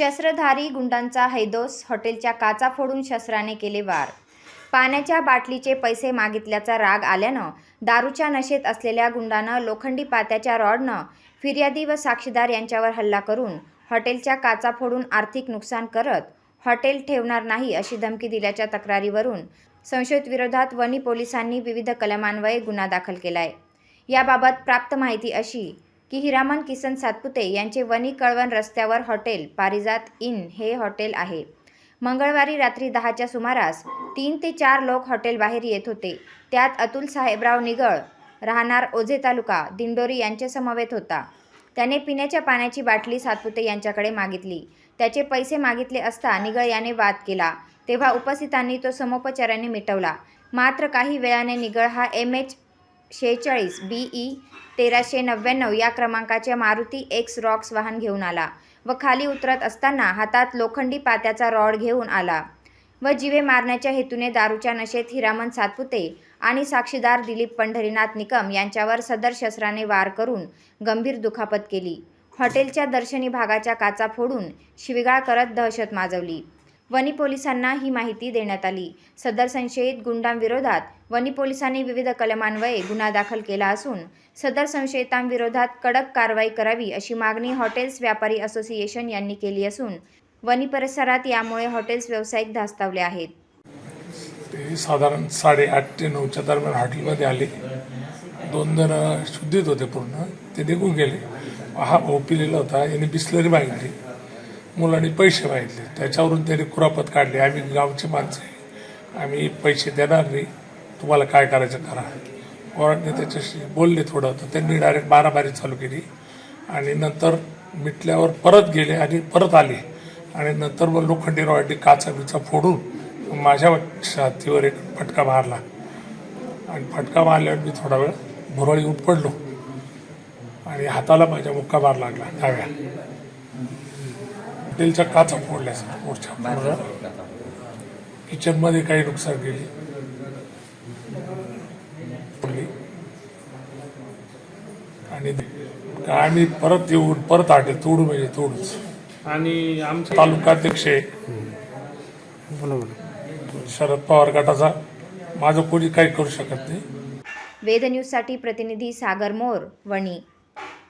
शस्त्रधारी गुंडांचा हैदोस हॉटेलच्या काचा फोडून शस्त्राने केले वार. पाण्याच्या बाटलीचे पैसे मागितल्याचा राग आल्यानं दारूच्या नशेत असलेल्या गुंडानं लोखंडी पात्याच्या रॉडनं फिर्यादी व साक्षीदार यांच्यावर हल्ला करून हॉटेलच्या काचा फोडून आर्थिक नुकसान करत हॉटेल ठेवणार नाही अशी धमकी दिल्याच्या तक्रारीवरून संशयित विरोधात वणी पोलिसांनी विविध कलमान्वये गुन्हा दाखल केलाय. याबाबत प्राप्त माहिती अशी की हिरामन किसन सातपुते यांचे वणी कळवण रस्त्यावर हॉटेल पारिजात इन हे हॉटेल आहे. मंगळवारी रात्री दहाच्या सुमारास तीन ते चार लोक हॉटेल बाहेर येत होते. त्यात अतुल साहेबराव निगळ राहणार ओझे तालुका दिंडोरी यांचे समवेत होता. त्याने पिण्याच्या पाण्याची बाटली सातपुते यांच्याकडे मागितली. त्याचे पैसे मागितले असता निगळ याने वाद केला. तेव्हा उपस्थितांनी तो समोपचाराने मिटवला. मात्र काही वेळाने निगळ हा एम एच शेहेचाळीस. बी ई तेराशे नव्याण्णव या क्रमांकाचे मारुती एक्स रॉक्स वाहन घेऊन आला व खाली उतरत असताना हातात लोखंडी पात्याचा रॉड घेऊन आला व जीवे मारण्याच्या हेतूने दारूच्या नशेत हिरामन सातपुते आणि साक्षीदार दिलीप पंढरीनाथ निकम यांच्यावर सदर शस्त्राने वार करून गंभीर दुखापत केली. हॉटेलच्या दर्शनी भागाच्या काचा फोडून शिवीगाळ करत दहशत माजवली. वनी पोलिसांना ही माहिती देण्यात आली. सदर संशयित गुंडांविरोधात वनी पोलिसांनी विविध कलमान्वये गुन्हा दाखल केला असून सदर संशयितांविरोधात कडक कारवाई करावी अशी मागणी हॉटेल्स व्यापारी असोसिएशन यांनी केली असून वनी परिसरात यामुळे हॉटेल्स व्यावसायिक धास्तावले आहेत. ते साधारण साडेआठ ते नऊच्या दरम्यान हॉटेलमध्ये आले. दोन जण शुद्धीत होते पूर्ण. ते निघून गेले. हा भाऊ पिलेला होता. याने बिस्लरी मागितली. मुलांनी पैसे मागितले. त्याच्यावरून त्याने कुरापत काढली. आम्ही गावचे माणसं आम्ही पैसे देणार नाही. तुम्हाला काय करायचं करा. पोरांनी त्याच्याशी बोलले थोडं. तर त्यांनी डायरेक्ट बाराबारी चालू केली. आणि नंतर मिटल्यावर परत गेले आणि परत आले. आणि नंतर मग लोखंडी रॉयटी काचा बिचा फोडून माझ्या छातीवर एक फटका मारला. आणि फटका मारल्यावर मी थोडा वेळ भुरळी येऊन पडलो. आणि हाताला माझ्या मुक्का मार लागला. डाव्या. हॉटेलच्या काचा फोडल्या पूर्ण किचनमध्ये काही नुकसान केली. आणि काय आम्ही परत येऊन परत हॉटेल तोडू म्हणजे तोडूच. आणि आमच्या तालुकाध्यक्ष शरद पवार गटाचा. माझं कोणी काही करू शकत नाही. वेद न्यूजसाठी प्रतिनिधी सागर मोर वणी.